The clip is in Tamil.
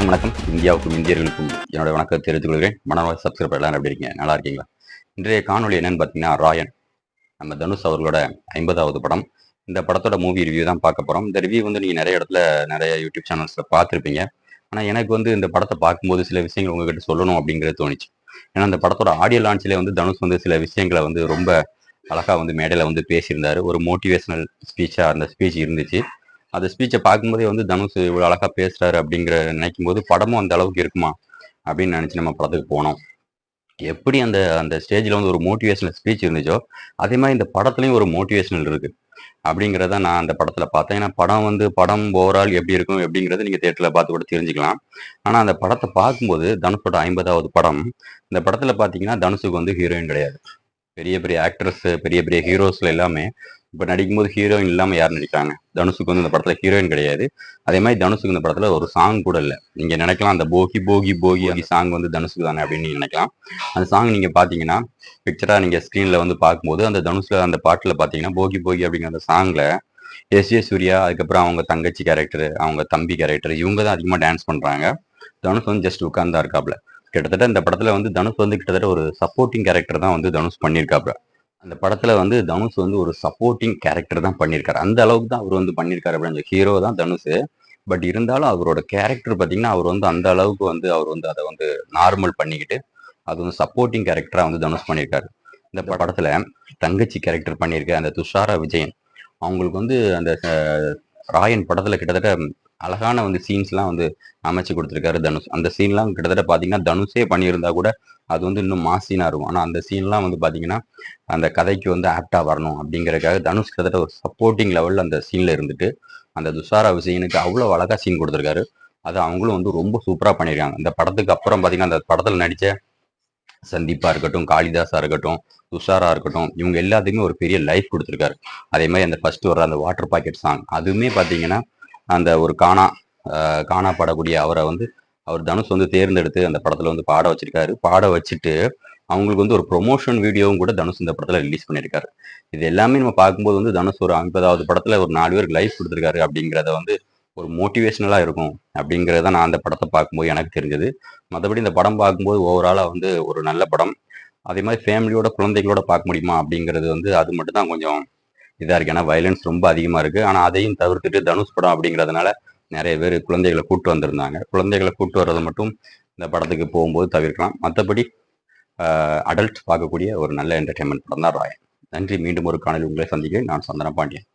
வணக்கம். இந்தியாவுக்கும் இந்தியர்களுக்கும் என்னோட வணக்கத்தை தெரிவித்துக் கொள்கிறேன். மனவாசி சப்ஸ்கிரைபர் எல்லாரும் எப்படி இருக்கீங்க? நல்லா இருக்கீங்களா? இன்றைய காணொளி என்னன்னு பார்த்தீங்கன்னா ராயன் நம்ம தனுஷ் அவர்களோட ஐம்பதாவது படம். இந்த படத்தோட மூவி ரிவ்யூ தான் பார்க்க போகிறோம் இந்த ரிவ்யூ வந்து நீங்கள் நிறைய இடத்துல நிறைய யூடியூப் சேனல்ஸில் பார்த்துருப்பீங்க. ஆனால் எனக்கு வந்து இந்த படத்தை பார்க்கும்போது சில விஷயங்கள் உங்ககிட்ட சொல்லணும் அப்படிங்கிறது தோணுச்சு. ஏன்னா இந்த படத்தோட ஆடியோ லான்ச்சிலே வந்து தனுஷ் வந்து சில விஷயங்களை வந்து ரொம்ப அழகாக வந்து மேடையில் வந்து பேசியிருந்தாரு. ஒரு மோட்டிவேஷனல் ஸ்பீச்சாக அந்த ஸ்பீச் இருந்துச்சு. அந்த ஸ்பீச்சை பார்க்கும்போதே வந்து தனுஷ் இவ்வளோ அழகாக பேசுறாரு அப்படிங்கிற நினைக்கும் போது படமும் அந்த அளவுக்கு இருக்குமா அப்படின்னு நினச்சி நம்ம படத்துக்கு போனோம். எப்படி அந்த அந்த ஸ்டேஜில் வந்து ஒரு மோட்டிவேஷனல் ஸ்பீச் இருந்துச்சோ அதே மாதிரி இந்த படத்துலையும் ஒரு மோட்டிவேஷனல் இருக்கு அப்படிங்கிறத நான் அந்த படத்தில் பார்த்தேன். ஏன்னா படம் வந்து படம் ஓவரால் எப்படி இருக்கும் அப்படிங்கிறத நீங்கள் தேட்டரில் பார்த்து கூட தெரிஞ்சுக்கலாம். ஆனால் அந்த படத்தை பார்க்கும்போது தனுஷோட ஐம்பதாவது படம் இந்த படத்தில் பார்த்தீங்கன்னா தனுஷுக்கு வந்து ஹீரோயின் கிடையாது. பெரிய பெரிய ஆக்ட்ரஸ் பெரிய பெரிய ஹீரோஸ்ல எல்லாமே இப்போ நடிக்கும்போது ஹீரோயின் இல்லாமல் யார் நடிக்கிறாங்க? தனுஷுக்கு வந்து இந்த படத்தில் ஹீரோயின் கிடையாது. அதே மாதிரி தனுஷுக்கு இந்த படத்தில் ஒரு சாங் கூட இல்லை. நீங்கள் நினைக்கலாம் அந்த போகி போகி போகி அந்த சாங் வந்து தனுஷுக்கு தானே அப்படின்னு நினைக்கலாம். அந்த சாங் நீங்கள் பார்த்தீங்கன்னா பிக்சராக நீங்கள் ஸ்க்ரீனில் வந்து பார்க்கும்போது அந்த தனுஷில் அந்த பாட்டில் பார்த்தீங்கன்னா போகி போகி அப்படிங்கிற அந்த சாங்கில் எஸ் ஏ சூர்யா அதுக்கப்புறம் அவங்க தங்கச்சி கேரக்டர் அவங்க தம்பி கேரக்டர் இவங்க தான் அதிகமாக டான்ஸ் பண்ணுறாங்க தனுஷ் வந்து ஜஸ்ட் உட்கார்ந்தா இருக்காப்ல. கிட்டத்தட்ட இந்த படத்தில் வந்து தனுஷ் வந்து கிட்டத்தட்ட ஒரு சப்போர்ட்டிங் கேரக்டர் தான் வந்து தனுஷ் பண்ணியிருக்காப்ல அந்த படத்தில் வந்து தனுஷ் வந்து ஒரு சப்போர்ட்டிங் கேரக்டர் தான் பண்ணியிருக்காரு அந்த அளவுக்கு தான் அவர் வந்து பண்ணியிருக்காரு அப்படின்னு ஹீரோ தான் தனுஷ். பட் இருந்தாலும் அவரோட கேரக்டர் பார்த்தீங்கன்னா அவர் வந்து அந்த அளவுக்கு வந்து அவர் வந்து அதை வந்து நார்மல் பண்ணிக்கிட்டு அது வந்து சப்போர்ட்டிங் கேரக்டராக வந்து தனுஷ் பண்ணியிருக்காரு இந்த படத்தில் தங்கச்சி கேரக்டர் பண்ணியிருக்க அந்த துஷாரா விஜயன் அவங்களுக்கு வந்து அந்த ராயன் படத்தில் கிட்டத்தட்ட அழகான வந்து சீன்ஸ்லாம் வந்து அமைச்சு கொடுத்துருக்காரு தனுஷ். அந்த சீன்லாம் கிட்டத்தட்ட பார்த்தீங்கன்னா தனுஷே பண்ணியிருந்தா கூட அது வந்து இன்னும் மாசினா இருக்கும். ஆனால் அந்த சீன்லாம் வந்து பார்த்தீங்கன்னா அந்த கதைக்கு வந்து ஆப்டா வரணும் அப்படிங்கிறதுக்காக தனுஷ் கிட்டத்தட்ட ஒரு சப்போர்ட்டிங் லெவலில் அந்த சீனில் இருந்துட்டு அந்த துஷாரா விஜயனுக்கு அவ்வளோ அழகாக சீன் கொடுத்துருக்காரு. அது அவங்களும் வந்து ரொம்ப சூப்பராக பண்ணியிருக்காங்க. இந்த படத்துக்கு அப்புறம் பார்த்தீங்கன்னா அந்த படத்தில் நடித்த சந்தீப்பா இருக்கட்டும் காளிதாஸா இருக்கட்டும் துஷாரா இருக்கட்டும் இவங்க எல்லாத்துக்குமே ஒரு பெரிய லைஃப் கொடுத்துருக்காரு. அதே மாதிரி அந்த ஃபர்ஸ்ட் வர அந்த வாட்டர் பாக்கெட் சாங் அதுவுமே பார்த்தீங்கன்னா அந்த ஒரு காணா காணா பாடக்கூடிய அவரை வந்து அவர் தனுஷ் வந்து தேர்ந்தெடுத்து அந்த படத்துல வந்து பாட வச்சிருக்காரு. பாட வச்சுட்டு அவங்களுக்கு வந்து ஒரு ப்ரொமோஷன் வீடியோவும் கூட தனுஷ் இந்த படத்துல ரிலீஸ் பண்ணியிருக்காரு இது எல்லாமே நம்ம பார்க்கும்போது வந்து தனுஷ் ஒரு ஐம்பதாவது படத்துல ஒரு நாலு பேருக்கு லைஃப் கொடுத்துருக்காரு அப்படிங்கிறத வந்து ஒரு மோட்டிவேஷனலாக இருக்கும் அப்படிங்கிறத நான் அந்த படத்தை பார்க்கும்போது எனக்கு தெரிஞ்சது. மற்றபடி இந்த படம் பார்க்கும்போது ஓவராலாக வந்து ஒரு நல்ல படம். அதே மாதிரி ஃபேமிலியோட குழந்தைகளோட பார்க்க முடியுமா அப்படிங்கிறது வந்து அது மட்டும் தான் கொஞ்சம் இதாக இருக்கு. ஏன்னா வயலன்ஸ் ரொம்ப அதிகமாக இருக்குது ஆனால் அதையும் தவிர்த்துட்டு தனுஷ் படம் அப்படிங்கிறதுனால நிறைய பேர் குழந்தைகளை கூட்டு வந்திருந்தாங்க. குழந்தைகளை கூட்டு வர்றதை மட்டும் இந்த படத்துக்கு போகும்போது தவிர்க்கலாம். மற்றபடி அடல்ட் பார்க்கக்கூடிய ஒரு நல்ல என்டர்டைன்மெண்ட் படம் தான் ராயன் நன்றி. மீண்டும் ஒரு காணொலி உங்களை சந்திக்கிறேன். நான் சந்தன பாண்டியன்.